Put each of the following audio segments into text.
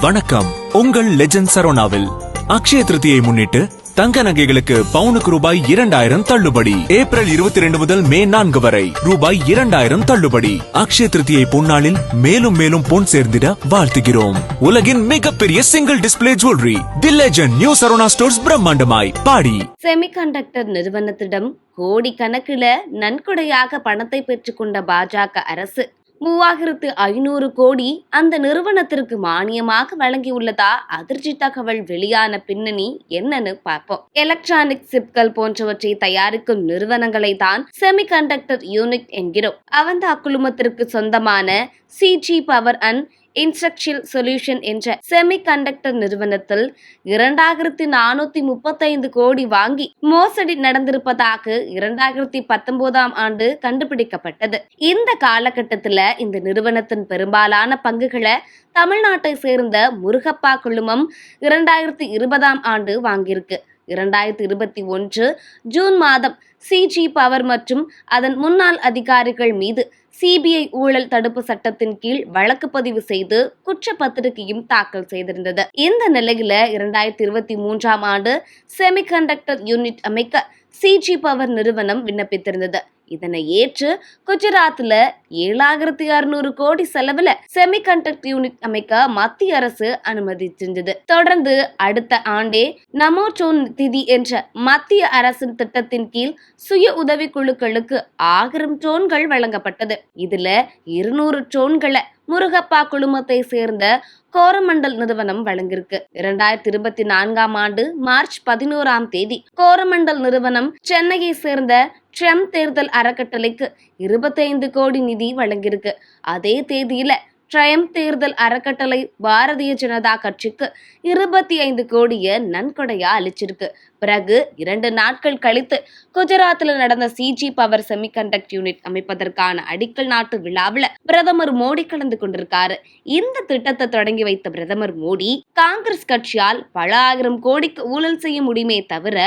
வணக்கம். உங்கள் லெஜண்ட் சரோனாவில் அக்ஷய திருதியை முன்னிட்டு தங்க நகைகளுக்கு பவுனுக்கு ரூபாய் இரண்டாயிரம் தள்ளுபடி. ஏப்ரல் இருபத்தி ரெண்டு முதல் மே நான்கு வரை ரூபாய் இரண்டாயிரம் தள்ளுபடி. அக்ஷய திருதியை பொன்னாளில் மேலும் மேலும் பொன் சேர்ந்திட வாழ்த்துகிறோம். உலகின் மிகப்பெரிய single display jewellery the legend new Saravana stores பிரம்மாண்டமாய் பாடி. செமிகண்டக்டர் நிறுவனத்திடம் கோடிக்கணக்கில் நன்கொடையாக பணத்தை பெற்றுக்கொண்ட பாஜக அரசு மூவாயிரத்து ஐநூறு கோடி அந்த நிறுவனத்திற்கு மானியமாக வழங்கியுள்ளதா? அதிர்ச்சி தகவல் வெளியான பின்னணி என்னன்னு பார்ப்போம். எலக்ட்ரானிக் சிப்கள் போன்றவற்றை தயாரிக்கும் நிறுவனங்களை தான் செமிகண்டக்டர் யூனிட் என்கிறோம். அவந்த அக்குழுமத்திற்கு சொந்தமான CG power and instruction solution என்ற செமிகண்டக்டர் நிறுவனத்தில் இரண்டாயிரத்தி நானூத்தி முப்பத்தைந்து கோடி வாங்கி மோசடி நடந்திருப்பதாக இரண்டாயிரத்தி பத்தொன்பதாம் ஆண்டு கண்டுபிடிக்கப்பட்டது. இந்த காலகட்டத்தில் இந்த நிறுவனத்தின் பெரும்பாலான பங்குகளை தமிழ்நாட்டை சேர்ந்த முருகப்பா குழுமம் இரண்டாயிரத்தி இருபதாம் ஆண்டு வாங்கியிருக்கு. இரண்டாயிரத்தி இருபத்தி ஒன்று ஜூன் மாதம் சிஜி பவர் மற்றும் அதன் முன்னாள் அதிகாரிகள் மீது சிபிஐ ஊழல் தடுப்பு சட்டத்தின் கீழ் வழக்கு பதிவு செய்து குற்றப்பத்திரிகையும் தாக்கல் செய்திருந்தது. இந்த நிலையில இரண்டாயிரத்தி இருபத்தி மூன்றாம் ஆண்டு செமிகண்டக்டர் யூனிட் அமைக்க சிஜி பவர் நிறுவனம் விண்ணப்பித்திருந்தது. இதனை ஏற்று குஜராத்ல ஏழாயிரத்தி அறுநூறு கோடி செலவுல செமிகண்டக்ட் யூனிட் அமைக்க மத்திய அரசு அனுமதிச்சிருந்தது. தொடர்ந்து அடுத்த ஆண்டே நமோச்சோன் திதி என்ற மத்திய அரசின் திட்டத்தின் கீழ் சுய உதவி குழுக்களுக்கு ஆயிரம் ட்ரோன்கள் வழங்கப்பட்டது. இதுல இருநூறு ட்ரோன்களை முருகப்பா குழுமத்தை சேர்ந்த கோரமண்டல் நிறுவனம் வழங்கியிருக்கு. இரண்டாயிரத்தி இருபத்தி நான்காம் ஆண்டு மார்ச் பதினோராம் தேதி கோரமண்டல் நிறுவனம் சென்னையை சேர்ந்த ட்ரம்ப் தேர்தல் அறக்கட்டளைக்கு இருபத்தைந்து கோடி நிதி வழங்கியிருக்கு. அதே தேதியில ட்ரம்ப் தேர்தல் அறக்கட்டளை பாரதிய ஜனதா கட்சிக்கு இருபத்தி ஐந்து கோடிய நன்கொடையா அளிச்சிருக்கு. பிறகு இரண்டு நாட்கள் கழித்து குஜராத்தில் நடந்த சிஜி பவர் செமிகண்டக்ட் யூனிட் அமைப்பதற்கான அடிக்கல் நாட்டு விழாவில் பிரதமர் மோடி கலந்து கொண்டிருக்காரு. இந்த திட்டத்தை தொடங்கி வைத்த பிரதமர் மோடி காங்கிரஸ் கட்சியால் பல ஆயிரம் கோடிக்கு ஊழல் செய்ய முடியுமே தவிர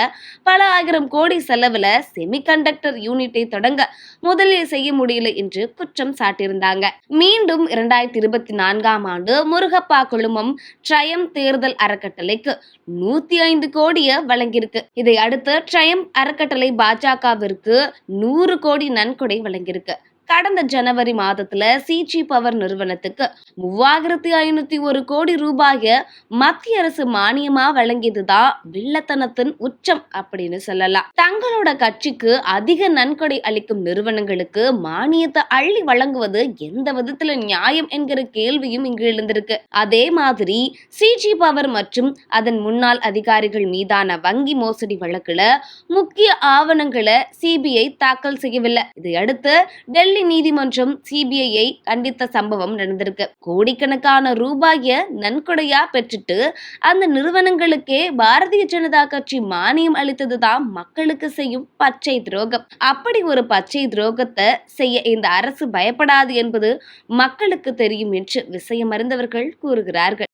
பல ஆயிரம் கோடி செலவுல செமிகண்டக்டர் யூனிட்டை தொடங்க முதலில் செய்ய முடியல என்று குற்றம் சாட்டியிருந்தாங்க. மீண்டும் இரண்டாயிரத்தி இருபத்தி நான்காம் ஆண்டு முருகப்பா குழுமம் ட்ரயம் தேர்தல் அறக்கட்டளைக்கு நூத்தி ஐந்து கோடியை வழங்கி வழங்கியிருக்கு இதை அடுத்து ட்ரயம் அறக்கட்டளை பாஜகவிற்கு நூறு கோடி நன்கொடை வழங்கியிருக்கு. கடந்த ஜனவரி மாதத்துல சிஜி பவர் நிறுவனத்துக்கு மூவாயிரத்தி ஐநூத்தி ஒரு கோடி ரூபாய மத்திய அரசு மானியமா வழங்கியதுதான் வில்லத்தனத்தின் உச்சம் அப்படின்னு சொல்லலாம். தங்களோட கட்சிக்கு அதிக நன்கொடை அளிக்கும் நிறுவனங்களுக்கு மானியத்தை அள்ளி வழங்குவது எந்த விதத்துல நியாயம் என்கிற கேள்வியும் இங்கு எழுந்திருக்கு. அதே மாதிரி சிஜி பவர் மற்றும் அதன் முன்னாள் அதிகாரிகள் மீதான வங்கி மோசடி வழக்குல முக்கிய ஆவணங்களை சிபிஐ தாக்கல் செய்யவில்லை. இதையடுத்து டெல்லி நீதிமன்றம் சிபிஐயை கண்டித்த சம்பவம் நடந்திருக்கு. கோடிக்கணக்கான ரூபாய நன்கொடையா பெற்றுட்டு அந்த நிறுவனங்களுக்கே பாரதிய ஜனதா கட்சி மானியம் அளித்ததுதான் மக்களுக்கு செய்யும் பச்சை துரோகம். அப்படி ஒரு பச்சை துரோகத்தை செய்ய இந்த அரசு பயப்படாது என்பது மக்களுக்கு தெரியும் என்று விஷயம் அறிந்தவர்கள் கூறுகிறார்கள்.